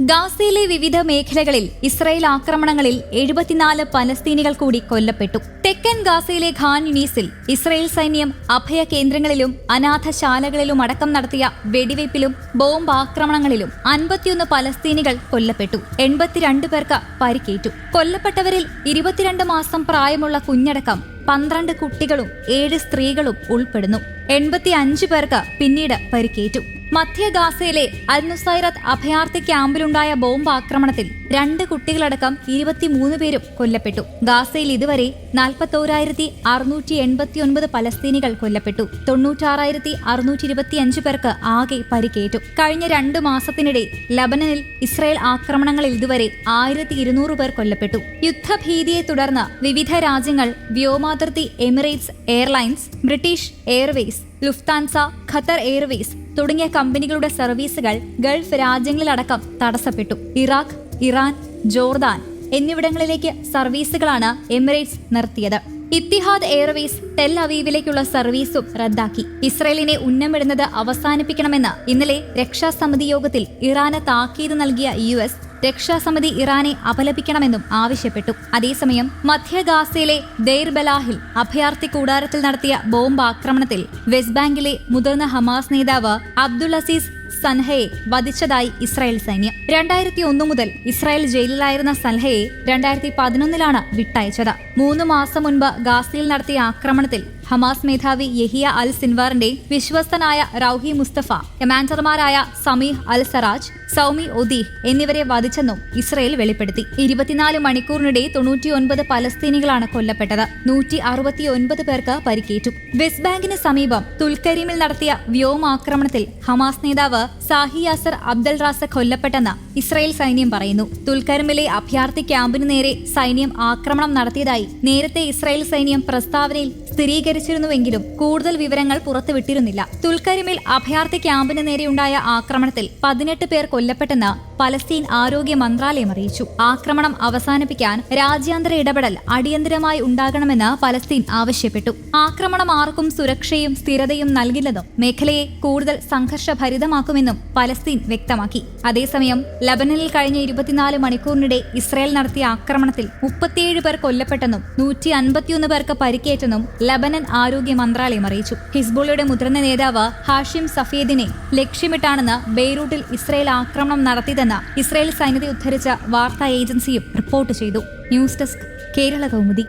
ഗാസയിലെ വിവിധ മേഖലകളിൽ ഇസ്രായേൽ ആക്രമണങ്ങളിൽ എഴുപത്തിനാല് പലസ്തീനികൾ കൂടി കൊല്ലപ്പെട്ടു. തെക്കൻ ഗാസയിലെ ഖാൻ യുനീസിൽ ഇസ്രായേൽ സൈന്യം അഭയ കേന്ദ്രങ്ങളിലും അനാഥശാലകളിലും അടക്കം നടത്തിയ വെടിവയ്പിലും ബോംബ് ആക്രമണങ്ങളിലും അൻപത്തിയൊന്ന് പലസ്തീനികൾ കൊല്ലപ്പെട്ടു. എൺപത്തിരണ്ട് പേർക്ക് പരിക്കേറ്റു. കൊല്ലപ്പെട്ടവരിൽ ഇരുപത്തിരണ്ട് മാസം പ്രായമുള്ള കുഞ്ഞടക്കം പന്ത്രണ്ട് കുട്ടികളും ഏഴ് സ്ത്രീകളും ഉൾപ്പെടുന്നു. എൺപത്തി അഞ്ച് പേർക്ക് പിന്നീട് പരിക്കേറ്റു. മധ്യ ഗാസയിലെ അൽനുസൈറത്ത് അഭയാർത്ഥി ക്യാമ്പിലുണ്ടായ ബോംബ് ആക്രമണത്തിൽ രണ്ട് കുട്ടികളടക്കം ഇരുപത്തിമൂന്ന് പേരും കൊല്ലപ്പെട്ടു. ഗാസയിൽ ഇതുവരെ നാൽപ്പത്തോരായിരത്തി അറുന്നൂറ്റി എൺപത്തിയൊൻപത് പലസ്തീനികൾ കൊല്ലപ്പെട്ടു. തൊണ്ണൂറ്റാറായിരത്തി അറുന്നൂറ്റി ഇരുപത്തിയഞ്ച് പേർക്ക് ആകെ പരിക്കേറ്റു. കഴിഞ്ഞ രണ്ട് മാസത്തിനിടെ ലബനനിൽ ഇസ്രായേൽ ആക്രമണങ്ങളിൽ ഇതുവരെ ആയിരത്തി ഇരുന്നൂറ് പേർ കൊല്ലപ്പെട്ടു. യുദ്ധഭീതിയെ തുടർന്ന് വിവിധ രാജ്യങ്ങൾ വ്യോമാതിർത്തി Emirates Airlines British Airways Lufthansa Qatar Airways തുടങ്ങിയ കമ്പനികളുടെ സർവീസുകൾ ഗൾഫ് രാജ്യങ്ങളിലടക്കം തടസ്സപ്പെട്ടു. ഇറാഖ് ഇറാൻ ജോർദാൻ എന്നിവിടങ്ങളിലേക്ക് സർവീസുകളാണ് എമിറേറ്റ്സ് നിർത്തിയത്. ഇത്തിഹാദ് എയർവേസ് ടെൽ അവീവിലേക്കുള്ള സർവീസും റദ്ദാക്കി. ഇസ്രയേലിനെ ഉന്നമിടുന്നത് അവസാനിപ്പിക്കണമെന്ന് ഇന്നലെ രക്ഷാസമിതി യോഗത്തിൽ ഇറാന് താക്കീത് നൽകിയ യു എസ് രക്ഷാസമിതി ഇറാനെ അപലപിക്കണമെന്നും ആവശ്യപ്പെട്ടു. അതേസമയം മധ്യ ഗാസയിലെ ദെയർ ബലാഹിൽ അഭയാർത്ഥി കൂടാരത്തിൽ നടത്തിയ ബോംബ് ആക്രമണത്തിൽ വെസ്റ്റ് ബാങ്കിലെ മുതിർന്ന ഹമാസ് നേതാവ് അബ്ദുൾ അസീസ് സൻഹയെ വധിച്ചതായി ഇസ്രായേൽ സൈന്യം. രണ്ടായിരത്തി ഒന്ന് മുതൽ ഇസ്രായേൽ ജയിലിലായിരുന്ന സൻഹയെ രണ്ടായിരത്തി പതിനൊന്നിലാണ് വിട്ടയച്ചത്. മൂന്ന് മാസം മുൻപ് ഗാസയിൽ നടത്തിയ ആക്രമണത്തിൽ ഹമാസ് മേധാവി യഹിയ അൽ സിൻവാറിന്റെ വിശ്വസ്തനായ റൌഹി മുസ്തഫ കമാൻഡർമാരായ സമീഹ് അൽ സറാജ് സൌമി ഒദീഹ് എന്നിവരെ വധിച്ചെന്നും ഇസ്രയേൽ വെളിപ്പെടുത്തി. ഇരുപത്തിനാല് മണിക്കൂറിനിടെ തൊണ്ണൂറ്റിയൊൻപത് പലസ്തീനികളാണ് കൊല്ലപ്പെട്ടത്. നൂറ്റി അറുപത്തിയൊൻപത് പേർക്ക് പരിക്കേറ്റു. വെസ്റ്റ് ബാങ്കിന് സമീപം തുൽക്കരീമിൽ നടത്തിയ വ്യോമാക്രമണത്തിൽ ഹമാസ് നേതാവ് സാഹി യാസർ അബ്ദൽ റാസ കൊല്ലപ്പെട്ടെന്ന് ഇസ്രയേൽ സൈന്യം പറയുന്നു. തുൽക്കരമിലെ അഭയാർത്ഥി ക്യാമ്പിനു നേരെ സൈന്യം ആക്രമണം നടത്തിയതായി നേരത്തെ ഇസ്രായേൽ സൈന്യം പ്രസ്താവനയിൽ സ്ഥിരീകരിച്ചിരുന്നുവെങ്കിലും കൂടുതൽ വിവരങ്ങൾ പുറത്തുവിട്ടിരുന്നില്ല. തുൽക്കരിമിൽ അഭയാർത്ഥി ക്യാമ്പിന് നേരെയുണ്ടായ ആക്രമണത്തിൽ പതിനെട്ട് പേർ കൊല്ലപ്പെട്ടെന്ന് പലസ്തീൻ ആരോഗ്യ മന്ത്രാലയം അറിയിച്ചു. ആക്രമണം അവസാനിപ്പിക്കാൻ രാജ്യാന്തര ഇടപെടൽ അടിയന്തരമായി ഉണ്ടാകണമെന്ന് പലസ്തീൻ ആവശ്യപ്പെട്ടു. ആക്രമണം ആർക്കും സുരക്ഷയും സ്ഥിരതയും നൽകില്ലെന്നും മേഖലയെ കൂടുതൽ സംഘർഷഭരിതമാക്കുമെന്നും പലസ്തീൻ വ്യക്തമാക്കി. അതേസമയം ലബനനിൽ കഴിഞ്ഞ ഇരുപത്തിനാല് മണിക്കൂറിനിടെ ഇസ്രായേൽ നടത്തിയ ആക്രമണത്തിൽ മുപ്പത്തിയേഴ് പേർ കൊല്ലപ്പെട്ടെന്നും നൂറ്റി അൻപത്തിയൊന്ന് പേർക്ക് പരിക്കേറ്റെന്നും ലബനൻ ആരോഗ്യ മന്ത്രാലയം അറിയിച്ചു. ഹിസ്ബുള്ളയുടെ മുതിർന്ന നേതാവ് ഹാഷിം സഫീദിനെ ലക്ഷ്യമിട്ടാണെന്ന് ബെയ്റൂട്ടിൽ ഇസ്രായേൽ ആക്രമണം നടത്തിയതെന്ന് ഇസ്രായേൽ സൈന്യത്തെ ഉദ്ധരിച്ച വാർത്താ ഏജൻസിയും റിപ്പോർട്ട് ചെയ്തു. News desk Kerala Kaumudi.